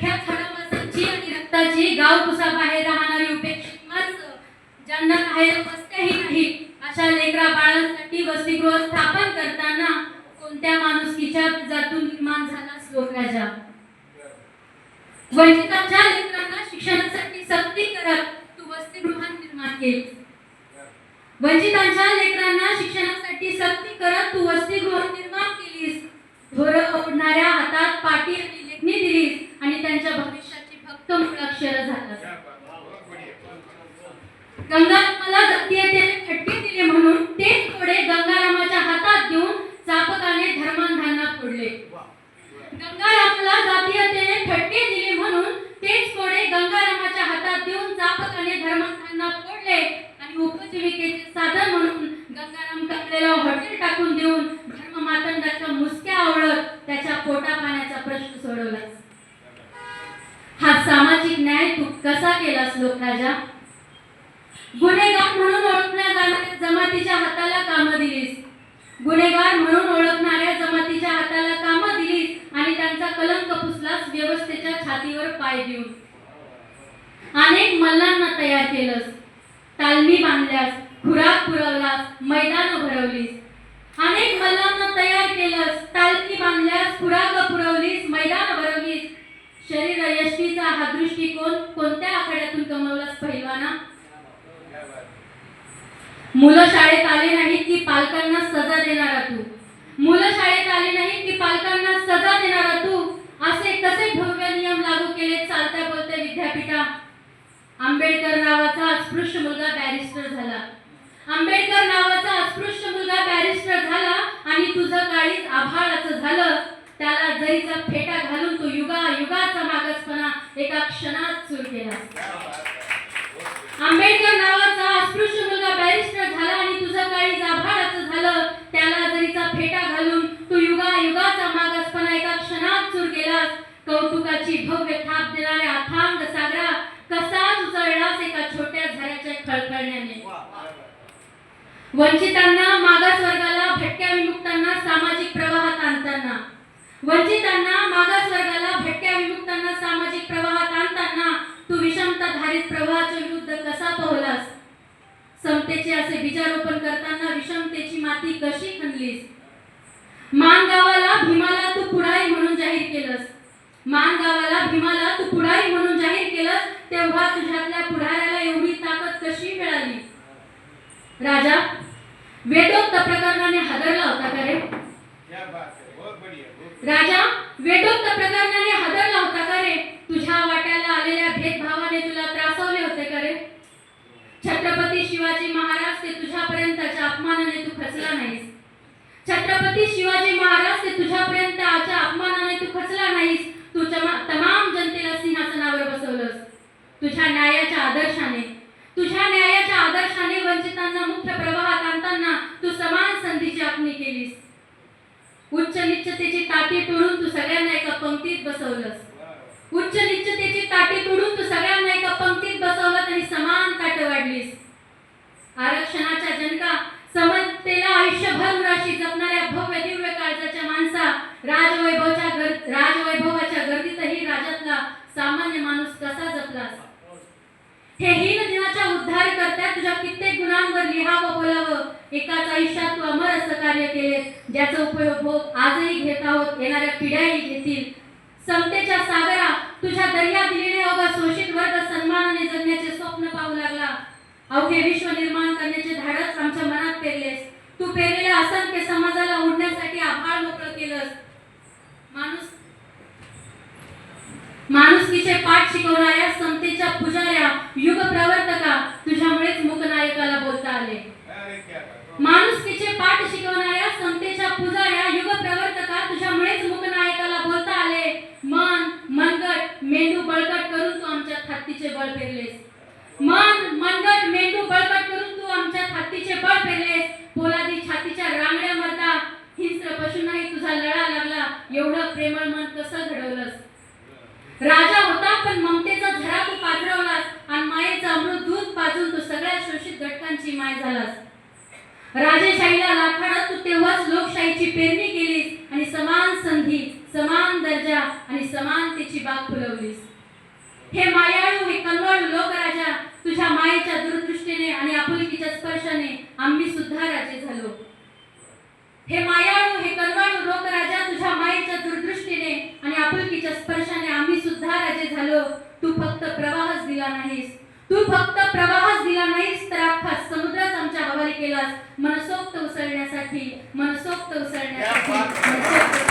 प्रख्यात खडामासांची आणि रक्ताची गाव कुसाबाहेर राहणारी उपेक्षित ज्यांना बाहेर वस्त्याही नाही अशा लेकरा बाळांसाठी वसतिगृह स्थापन करताना कोणत्या माणुसकीच्या जातून निर्माण झाला श्लोक राजा? वंचितांच्या लेकरांना शिक्षणासाठी सक्ती करत तू वसतिगृह निर्माण केली. वंचितांच्या लेकरांना शिक्षणासाठी सक्ती करत तू वसतिगृह निर्माण केलीस. ढोरं ओढणाऱ्या हातात पाटी आणि लेखणी दिलीस आणि त्यांच्या भविष्याची फक्त मुळाक्षर झालास गंगारामाला जातीयतेने फटके दिले म्हणून तेच कोडे गंगारामाच्या हातात देऊन चापकाने म्हणजे धर्मांधांना फोडले गंगारामाला जातीयतेने फटके दिले म्हणून तेच कोडे गंगारामाच्या हातात देऊन चापकाने धर्मस्थांना फोडले आणि उपजीविकेचे साधन म्हणून गंगाराम काकडेला हॉटेल टाकून देऊन धर्म मातंडाच्या मुसक्या आवळत त्याच्या पोटा पाण्याचा प्रश्न सोडवला. हा सामाजिक न्याय तू कसा केलास लोकराजा? गुन्हेगार म्हणून ओळखल्या जाणाऱ्या जमातीच्या हाताला कामं दिलीस. गुन्हेगार म्हणून ओळखणाऱ्या जमातीच्या हाताला कामं दिलीस आणि त्यांचा कलंक पुसलास व्यवस्थेच्या छातीवर पाय देऊन अनेक मल्लांना तयार केलंस. तालमी बांधल्यास खुराक पुरवलास मैदान भरवलीस. अनेक मल्लांना तयार केलंस. तालमी बांधल्यास खुराक पुरवलीस मैदान भरवलीस. शरीर यष्टीचा हा दृष्टिकोन कोणत्या आखाड्यातून कमवलास पहिलवाना? मुलं शाळेत आले नाहीत की पालकांना सजा देणारा तू? मुलं शाळेत आले नाहीत की पालकांना सजा देणारा तू असे कसे भव्य नियम लागू केले चालत्या बोलत्या विद्यापीठा आंबेडकर नावाचा अस्पृश्य मुलगा बॅरिस्टर झाला. आंबेडकर नावाचा अस्पृश्य मुलगा बॅरिस्टर झाला आणि तुझं काळीज आभाळाचं झालं. त्याला जरीचा फेटा घालून तो युगा युगाचा मागासपणा एका क्षणात सुरू केला. आंबेडकर नावाचा अस्पृश्य मुलगा बॅरिस्टर झाला आणि तुझं काळी आभाळाचं झालं. त्याला जरीचा फेटा घालून तू युगा युगाचा मागासपणा एका क्षणात सुरू केलास कौतुकाची भव्य थाप देणाऱ्या अथा वंचितांना मागासवर्गाला भटक्या विमुक्तांना सामाजिक प्रवाहात आणताना. वंचितांना मागासवर्गाला भटक्या विमुक्तांना सामाजिक प्रवाहात आणताना तू विषमता धारित प्रवाहाच्या विरुद्ध कसा पोहलास? समतेचे असे बीजारोपण करताना विषमतेची माती कशी खणलीस? मान गावाला भीमाला तू पुढारी म्हणून जाहीर केलंस. मान गावाला भीमाला तू पुढारी म्हणून जाहीर केलंस तेव्हा तुझ्यातल्या पुढाऱ्याला एवढी ताकद कशी मिळाली? राजा वेदोक्त प्रकरणाने हादरला होता का रे? राजा वेदोक्त प्रकरणाने हादरला होता का रे? तुझ्या वाट्याला आलेल्या भेदभावाने तुला त्रासवले होते का रे? छत्रपती शिवाजी महाराज ते तुझ्यापर्यंतच्या अपमानाने तू खचला नाहीस. छत्रपती शिवाजी महाराज ते तुझ्यापर्यंतच्या अपमानाने तू खचला नाहीस. तू तमा- तमाम जनतेला सिंहासनावर बसवलंस. तुझ्या न्यायाच्या आदर्शाने. तुझ्या न्यायाच्या आदर्शाने वंचितांना मुख्य प्रवाहात आणताना तू समान संधीची आखणी केलीस. उच्च निश्चतेची ताटी तोडून तू सगळ्यांना एका पंक्तीत बसवलंस. उच्च निश्चतेची ताटी तोडून तू सगळ्यांना एका पंक्तीत बसवलं आणि समान ताटे वाढली हे हीन दिनाच्या उद्धार करत्या तुझ्या कित्येक गुणांवर लिहावं बोलावं. एकाच आयुष्यात तू अमर असं कार्य केले ज्याचा उपयोग हो आजही घेत आहोत येणाऱ्या पिढ्याही घेतील. समतेच्या सागरा तुझ्या दर्या दिलेले अवघा शोषित वर्ग सन्मानाने जगण्याचे स्वप्न पाहू लागला. अवघे विश्व निर्माण करण्याचे धाडस आमच्या मनात पेरलेस. तू पेरलेल्या असंख्य समाजाला उडण्यासाठी आभाळ मोकळं केलंस. माणूस माणुसकीचे पाठ शिकवणाऱ्या संत पुजाऱ्या युग प्रवर्तका तुझ्यामुळेच मुकनायकाला बोलता आले. माणुसकीचे पाठ शिकवणाऱ्या राजेशाहीला लाथाडत तू तेव्हाच लोकशाहीची पेरणी केलीस आणि समान संधी समान दर्जा आणि समानतेची बाग फुलवलीस. हे मायाळू हे कनवाळू लोकराजा तुझ्या मायेच्या दूरदृष्टीने आणि आपुलकीच्या स्पर्शाने आम्ही सुद्धा राजे झालो. हे मायाळू हे कनवाळू लोकराजा तुझ्या मायेच्या दूरदृष्टीने आणि आपुलकीच्या स्पर्शाने आम्ही सुद्धा राजे झालो. तू फक्त प्रवाहच दिला नाहीस. तू फक्त प्रवाहच दिला नाहीस तर अख्खा केलास मनसोक्त उसळण्यासाठी मनसोक्त उसळण्यासाठी